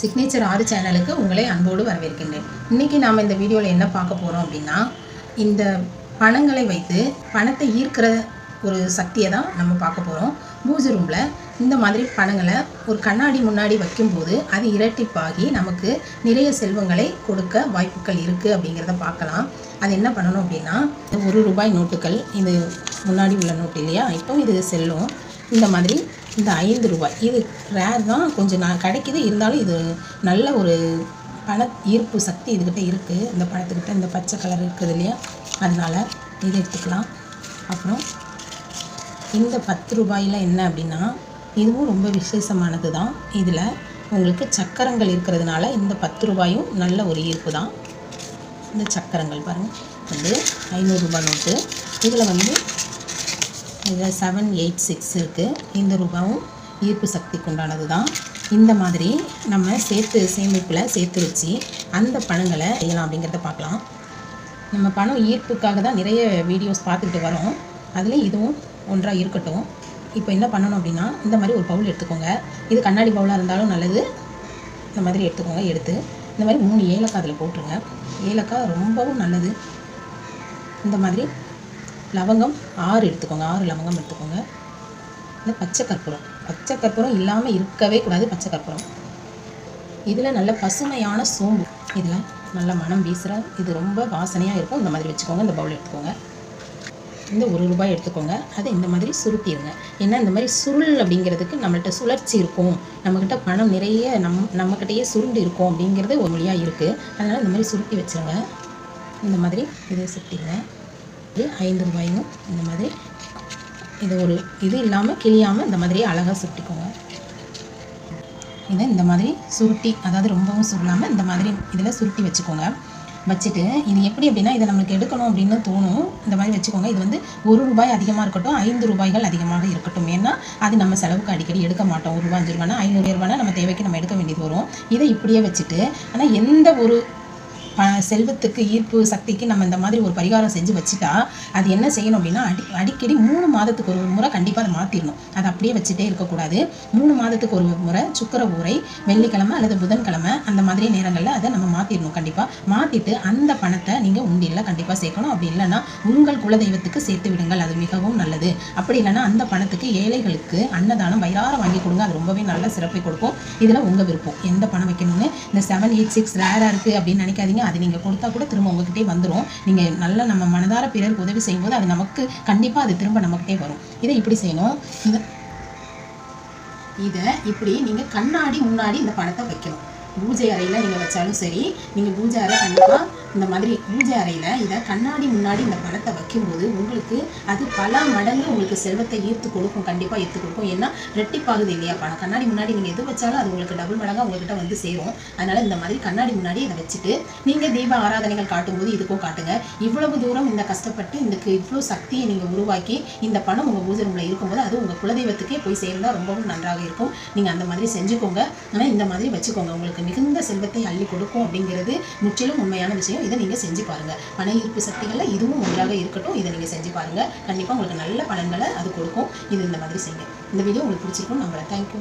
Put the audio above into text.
Signature ஆறு சேனலுக்கு உங்களை அன்போடு வரவேற்கின்றேன். இன்றைக்கி நாம் இந்த வீடியோவில் என்ன பார்க்க போகிறோம் அப்படின்னா இந்த பணங்களை வைத்து பணத்தை ஈர்க்கிற ஒரு சக்தியை தான் நம்ம பார்க்க போகிறோம் பூஜை ரூமில் இந்த மாதிரி பணங்களை ஒரு கண்ணாடி முன்னாடி வைக்கும்போது அது இரட்டிப்பாகி நமக்கு நிறைய செல்வங்களை கொடுக்க வாய்ப்புகள் இருக்குது அப்படிங்கிறத பார்க்கலாம். அது என்ன பண்ணணும் அப்படின்னா ஒரு ரூபாய் நோட்டுகள் இது முன்னாடி உள்ள நோட்டு இல்லையா? இப்போ இது செல்லும் இந்த மாதிரி இந்த ஐந்து ரூபாய். இது ரேர் தான். கொஞ்சம் நான் கிடைக்குது. இருந்தாலும் இது நல்ல ஒரு பண ஈர்ப்பு சக்தி இதுக்கிட்ட இருக்குது இந்த பணத்துக்கிட்ட இந்த பச்சை கலர் இருக்குது இல்லையா? அதனால் இதை எடுத்துக்கலாம். அப்புறம் இந்த பத்து ரூபாயில் என்ன அப்படின்னா இதுவும் ரொம்ப விசேஷமானது தான். இதில் உங்களுக்கு சக்கரங்கள் இருக்கிறதுனால இந்த பத்து ரூபாயும் நல்ல ஒரு ஈர்ப்பு தான். இந்த சக்கரங்கள் பாருங்கள் வந்து ஐநூறுரூபா நோட்டு. இதில் வந்து இதில் செவன் எயிட் சிக்ஸ் இருக்குது இந்த ரூபாவும் ஈர்ப்பு சக்திக்கு உண்டானது தான் இந்த மாதிரி நம்ம சேர்த்து சேமிப்பில் சேர்த்து வச்சு அந்த பணங்களை செய்யலாம் அப்படிங்கிறத பார்க்கலாம். நம்ம பணம் ஈர்ப்புக்காக தான் நிறைய வீடியோஸ் பார்த்துக்கிட்டு வரோம். அதில் இதுவும் ஒன்றாக இருக்கட்டும். இப்போ என்ன பண்ணணும் அப்படின்னா இந்த மாதிரி ஒரு பவுல் எடுத்துக்கோங்க. இது கண்ணாடி பவுலாக இருந்தாலும் நல்லது. இந்த மாதிரி எடுத்துக்கோங்க எடுத்து. இந்த மாதிரி மூணு ஏலக்காய் அதில் போட்டுருங்க. ஏலக்காய் ரொம்பவும் நல்லது. இந்த மாதிரி லவங்கம் ஆறு எடுத்துக்கோங்க. ஆறு லவங்கம் எடுத்துக்கோங்க. இந்த பச்சை கற்பூரம். பச்சை கற்பூரம் இல்லாமல் இருக்கவே கூடாது பச்சை கற்பூரம். இதில் நல்ல பசுமையான சோம்பு. இதில் நல்ல மனம் வீசுகிற இது ரொம்ப வாசனையாக இருக்கும். இந்த மாதிரி வச்சுக்கோங்க இந்த பவுல் எடுத்துக்கோங்க. இந்த ஒரு ரூபாய் எடுத்துக்கோங்க. அதை இந்த மாதிரி சுருட்டிடுங்க. ஏன்னா இந்த மாதிரி சுருள் அப்படிங்கிறதுக்கு நம்மள்கிட்ட சுழற்சி இருக்கும். நம்மக்கிட்ட பணம் நிறைய நம் நம்மக்கிட்டேயே சுருண்டு இருக்கும் அப்படிங்கிறது ஒரு மொழியாக இருக்குது அதனால் இந்த மாதிரி சுருட்டி வச்சுருங்க. இந்த மாதிரி இதை சுட்டிடுங்க இது ஐந்து ரூபாயும் இந்த மாதிரி இது ஒரு இது இல்லாமல் கிளியாமல் இந்த மாதிரி அழகாக சுருட்டிக்கோங்க இதை இந்த மாதிரி சுருட்டி அதாவது ரொம்பவும் சுருளாமல் இந்த மாதிரி இதில் சுருட்டி வச்சுக்கோங்க. வச்சுட்டு இது எப்படி அப்படின்னா இதை நம்மளுக்கு எடுக்கணும் அப்படின்னு தோணும். இந்த மாதிரி வச்சுக்கோங்க. இது வந்து ஒரு ரூபாய் அதிகமாக இருக்கட்டும் ஐந்து ரூபாய்கள் அதிகமாக இருக்கட்டும். ஏன்னா அது நம்ம செலவுக்கு அடிக்கடி எடுக்க மாட்டோம். ஒரு ரூபாய் அஞ்சு ரூபாய்னா ஐநூறு ரூபானா நம்ம தேவைக்கு நம்ம எடுக்க வேண்டியது வரும். இதை இப்படியே வச்சுட்டு ஆனால் எந்த ஒரு செல்வத்துக்கு ஈர்ப்பு சக்திக்கு நம்ம இந்த மாதிரி ஒரு பரிகாரம் செஞ்சு வச்சுட்டா அது என்ன செய்யணும் அப்படின்னா அடி அடிக்கடி மூணு மாதத்துக்கு ஒரு முறை கண்டிப்பாக அதை மாற்றிடணும் அதை அப்படியே வச்சுட்டே இருக்கக்கூடாது. மூணு மாதத்துக்கு ஒரு முறை சுக்கர ஊரை வெள்ளிக்கிழமை அல்லது புதன்கிழமை அந்த மாதிரி நேரங்களில் அதை நம்ம மாற்றிடணும் கண்டிப்பாக மாற்றிட்டு அந்த பணத்தை நீங்கள் உண்டியில் கண்டிப்பாக சேர்க்கணும். அப்படி இல்லைன்னா உங்கள் குலதெய்வத்துக்கு சேர்த்து விடுங்கள். அது மிகவும் நல்லது. அப்படி இல்லைன்னா அந்த பணத்துக்கு ஏழைகளுக்கு அன்னதானம் வயிறார வாங்கி கொடுங்க. அது ரொம்பவே நல்ல சிறப்பை கொடுக்கும். இதில் உங்கள் விருப்பம். எந்த பணம் வைக்கணும்னு இந்த செவன் எயிட் சிக்ஸ் ரேராக இருக்குது அப்படின்னு நினைக்காதீங்க. அது நீங்கள் கொடுத்தா கூட திரும்ப உங்ககிட்டே வந்துடும் நீங்கள் நல்ல நம்ம மனதார பிறருக்கு உதவி செய்யும்போது அது நமக்கு கண்டிப்பாக அது திரும்ப நம்மக்கிட்டே வரும். இதை இப்படி செய்யணும். இதை இதை இப்படி நீங்கள் கண்ணாடி முன்னாடி இந்த பணத்தை வைக்கணும். பூஜை அறையில் நீங்கள் வச்சாலும் சரி நீங்கள் பூஜை அறை கண்டிப்பாக இந்த மாதிரி பூஜை அறையில் இதை கண்ணாடி முன்னாடி இந்த பணத்தை வைக்கும்போது உங்களுக்கு அது பல மடங்கு உங்களுக்கு செல்வத்தை ஈர்த்து கொடுக்கும் கண்டிப்பாக ஈர்த்து கொடுக்கும். ஏன்னா ரெட்டிப்பாகுது இல்லையா? பணம் கண்ணாடி முன்னாடி நீங்கள் எது வச்சாலும் அது உங்களுக்கு டபுள் மடங்காக உங்ககிட்ட வந்து சேரும். அதனால் இந்த மாதிரி கண்ணாடி முன்னாடி இதை வச்சுட்டு நீங்கள் தீப ஆராதனைகள் காட்டும்போது இதுக்கும் காட்டுங்க. இவ்வளவு தூரம் இந்த கஷ்டப்பட்டு இதுக்கு இவ்வளோ சக்தியை நீங்கள் உருவாக்கி இந்த பணம் உங்கள் பூஜை ரூமில் இருக்கும்போது அது உங்கள் குலதெய்வத்துக்கே போய் சேர்ந்தால் ரொம்பவும் நன்றாக இருக்கும். நீங்கள் அந்த மாதிரி செஞ்சுக்கோங்க. ஆனால் இந்த மாதிரி வச்சுக்கோங்க. உங்களுக்கு மிகுந்த செல்வத்தை அள்ளி கொடுக்கும் அப்படிங்கிறது முற்றிலும் உண்மையான விஷயம். இதை நீங்கள் செஞ்சு பாருங்கள் பண ஈர்ப்பு சக்திகளில் இதுவும் ஒன்றாக இருக்கட்டும். இதை நீங்கள் செஞ்சு பாருங்கள் கண்டிப்பாக உங்களுக்கு நல்ல பலன்களை அது கொடுக்கும். இது இந்த மாதிரி செய்யுங்க. இந்த வீடியோ உங்களுக்கு பிடிச்சிருக்கும் நம்புறேன். தேங்க்யூ